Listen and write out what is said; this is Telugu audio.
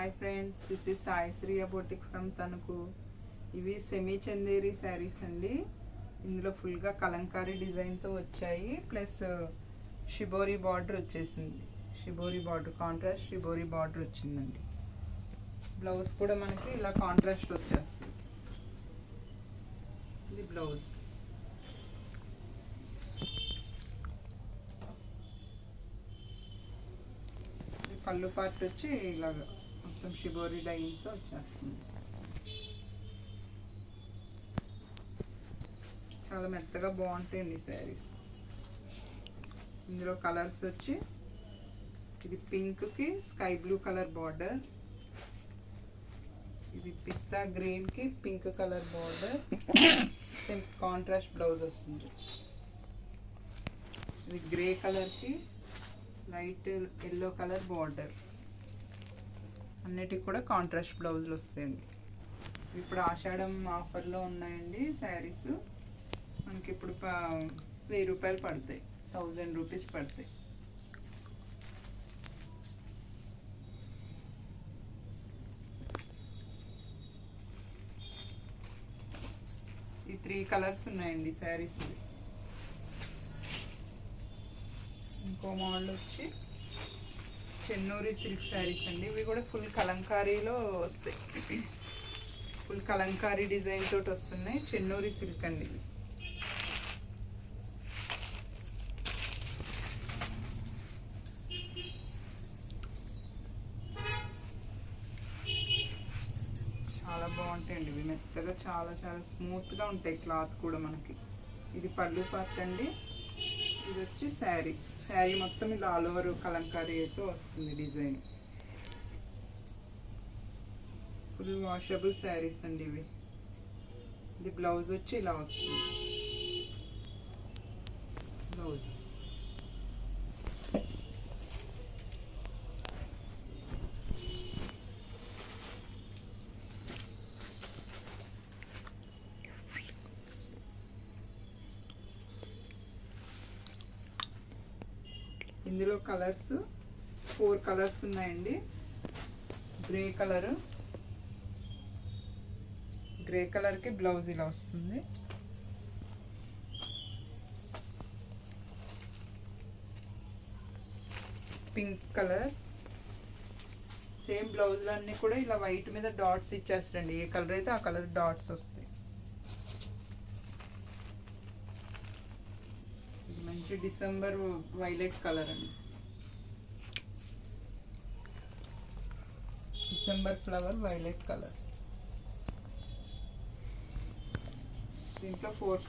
Hi friends this is Sai Sriya boutique from Tanuku ఇవి సెమీ చందేరి శారీస్ అండి. ఇందులో ఫుల్గా కలంకారీ డిజైన్తో వచ్చాయి. ప్లస్ షిబోరి బార్డర్ వచ్చేసింది. Shibori border contrast shibori border వచ్చిందండి. బ్లౌజ్ కూడా మనకి ఇలా కాంట్రాస్ట్ వచ్చేస్తుంది. ఇది బ్లౌజ్ పళ్ళు పార్ట్ వచ్చి ఇలాగా. మొత్తం షిబోరి డైన్తో వచ్చేస్తుంది చాలా మెత్తగా బాగుంటాయండి శారీస్ ఇందులో కలర్స్ వచ్చి. ఇది పింక్కి స్కై బ్లూ కలర్ బార్డర్ ఇది పిస్తా గ్రీన్కి pink colour border same contrast blouse వస్తుంది ఇది గ్రే కలర్కి లైట్ ఎల్లో కలర్ బార్డర్ అన్నిటికి కూడా కాంట్రాస్ట్ బ్లౌజులు వస్తాయండి. ఇప్పుడు ఆషాఢం ఆఫర్లో ఉన్నాయండి శారీస్. మనకి ఇప్పుడు ప- వెయ్యి రూపాయలు పడతాయి. థౌజండ్ రూపీస్ పడతాయి. ఈ త్రీ కలర్స్ ఉన్నాయండి శారీస్ ఇంకో మోడల్ వచ్చి చెన్నూరి సిల్క్ శారీస్ అండి. ఇవి కూడా ఫుల్ కలంకారీలో వస్తాయి. ఫుల్ కలంకారీ డిజైన్ తోటి వస్తున్నాయి. చెన్నూరి సిల్క్ అండి ఇవి. చాలా బాగుంటాయండి. ఇవి మెత్తగా చాలా చాలా స్మూత్గా ఉంటాయి క్లాత్ కూడా మనకి. ఇది పళ్ళు పార్ట్ అండి. ఇది వచ్చి శారీ. శారీ మొత్తం ఇలా ఆల్ ఓవర్ కలంకారీ అయితే వస్తుంది డిజైన్. ఫుల్ వాషబుల్ శారీస్ అండి ఇవి. ఇది బ్లౌజ్ వచ్చి ఇలా వస్తుంది బ్లౌజ్ ఇందులో కలర్స్ ఫోర్ కలర్స్ ఉన్నాయండి. గ్రే కలర్ గ్రే కలర్కి బ్లౌజ్ ఇలా వస్తుంది. పింక్ కలర్ సేమ్ బ్లౌజ్లన్నీ కూడా ఇలా వైట్ మీద డాట్స్ ఇచ్చేస్తారండి. ఏ కలర్ అయితే ఆ కలర్ డాట్స్ వస్తాయి. మంచి డిసెంబర్ వైలెట్ కలర్ అండి. December flower violet colour. దీంట్లో ఫోర్